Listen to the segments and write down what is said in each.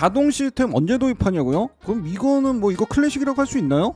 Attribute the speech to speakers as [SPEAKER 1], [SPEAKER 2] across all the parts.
[SPEAKER 1] 자동 시스템 언제 도입하냐고요? 그럼 이거는 뭐 이거 클래식이라고 할 수 있나요?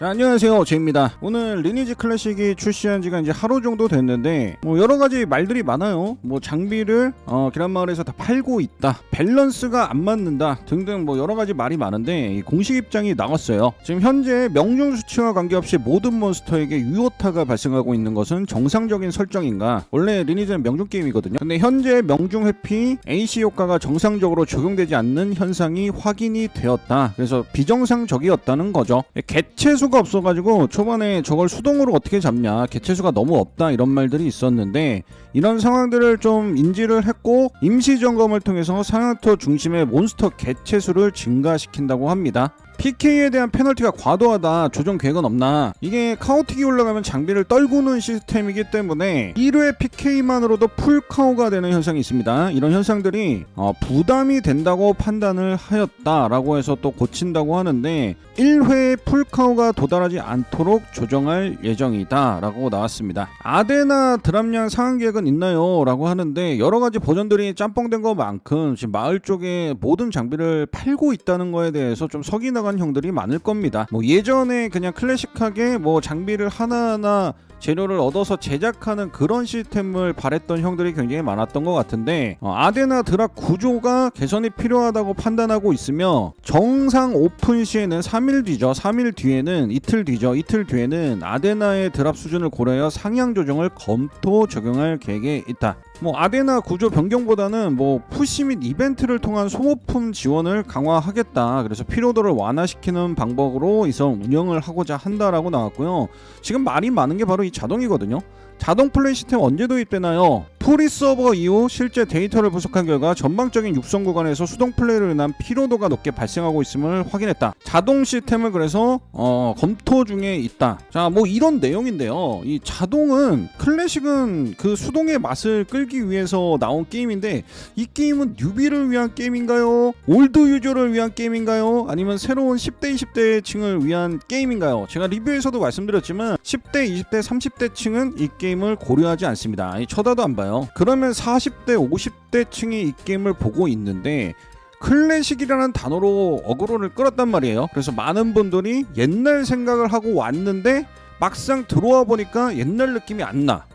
[SPEAKER 1] 자, 안녕하세요. 제입니다. 오늘 리니지 클래식이 출시한 지가 이제 하루 정도 됐는데, 뭐 여러 가지 말들이 많아요. 뭐 장비를, 어, 계란마을에서 다 팔고 있다. 밸런스가 안 맞는다. 등등 뭐 여러 가지 말이 많은데, 이 공식 입장이 나왔어요. 지금 현재 명중 수치와 관계없이 모든 몬스터에게 유효타가 발생하고 있는 것은 정상적인 설정인가? 원래 리니지는 명중 게임이거든요. 근데 현재 명중 회피 AC 효과가 정상적으로 적용되지 않는 현상이 확인이 되었다. 그래서 비정상적이었다는 거죠. 개체수 가 없어가지고 초반에 저걸 수동으로 어떻게 잡냐 개체수가 너무 없다 이런 말들이 있었는데 이런 상황들을 좀 인지를 했고 임시 점검을 통해서 사냥터 중심의 몬스터 개체수를 증가시킨다고 합니다. PK에 대한 페널티가 과도하다 조정 계획은 없나? 이게 카우틱이 올라가면 장비를 떨구는 시스템이기 때문에 1회 PK만으로도 풀카우가 되는 현상이 있습니다. 이런 현상들이 어, 부담이 된다고 판단을 하였다라고 해서 또 고친다고 하는데 1회 풀카우가 도달하지 않도록 조정할 예정이다 라고 나왔습니다. 아데나 드랍량 상한 계획은 있나요? 라고 하는데 여러가지 버전들이 짬뽕된 것만큼 지금 마을 쪽에 모든 장비를 팔고 있다는 거에 대해서 좀 석이 나간 형들이 많을 겁니다. 뭐 예전에 그냥 클래식하게 뭐 장비를 하나하나 재료를 얻어서 제작하는 그런 시스템을 바랬던 형들이 굉장히 많았던 것 같은데 어, 아데나 드랍 구조가 개선이 필요하다고 판단하고 있으며 정상 오픈 시에는 3일 뒤죠. 3일 뒤에는 이틀 뒤죠. 이틀 뒤에는 아데나의 드랍 수준을 고려하여 상향 조정을 검토 적용할 계획에 있다 뭐 아데나 구조 변경보다는 뭐 푸시 및 이벤트를 통한 소모품 지원을 강화하겠다. 그래서 피로도를 완화시키는 방법으로 이선 운영을 하고자 한다라고 나왔고요. 지금 말이 많은 게 바로 이 자동이거든요. 자동 플레이 시스템 언제 도입되나요? 프리 서버 이후 실제 데이터를 분석한 결과 전방적인 육성 구간에서 수동 플레이로 인한 피로도가 높게 발생하고 있음을 확인했다. 자동 시스템을 그래서 어, 검토 중에 있다. 자, 뭐 이런 내용인데요. 이 자동은 클래식은 그 수동의 맛을 끌기 위해서 나온 게임인데 이 게임은 뉴비를 위한 게임인가요? 올드 유저를 위한 게임인가요? 아니면 새로운 10대, 20대 층을 위한 게임인가요? 제가 리뷰에서도 말씀드렸지만 10대, 20대, 30대 층은 이 게임 을 고려하지 않습니다. 아니, 쳐다도 안 봐요. 그러면 40대, 50대 층이 이 게임을 보고 있는데 클래식이라는 단어로 어그로를 끌었단 말이에요. 그래서 많은 분들이 옛날 생각을 하고 왔는데 막상 들어와 보니까 옛날 느낌이 안 나.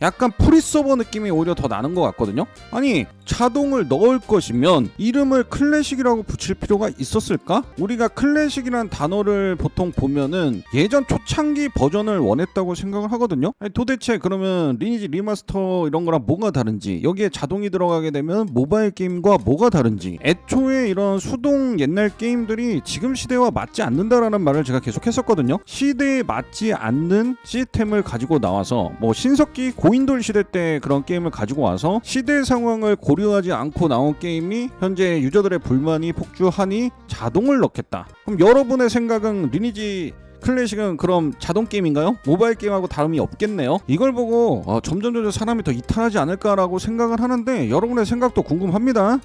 [SPEAKER 1] 약간 프리서버 느낌이 오히려 더 나는 것 같거든요. 아니 자동을 넣을 것이면 이름을 클래식이라고 붙일 필요가 있었을까? 우리가 클래식이란 단어를 보통 보면은 예전 초창기 버전을 원했다고 생각을 하거든요. 아니, 도대체 그러면 리니지 리마스터 이런 거랑 뭐가 다른지 여기에 자동이 들어가게 되면 모바일 게임과 뭐가 다른지 애초에 이런 수동 옛날 게임들이 지금 시대와 맞지 않는다라는 말을 제가 계속 했었거든요. 시대에 맞지 않는 시스템을 가지고 나와서 뭐 신석기 고 인돌 시대 때 그런 게임을 가지고 와서 시대 상황을 고려하지 않고 나온 게임이 현재 유저들의 불만이 폭주하니 자동을 넣겠다. 그럼 여러분의 생각은 리니지 클래식은 그럼 자동 게임인가요? 모바일 게임하고 다름이 없겠네요. 이걸 보고 어, 점점 점점 사람이 더 이탈하지 않을까라고 생각을 하는데 여러분의 생각도 궁금합니다.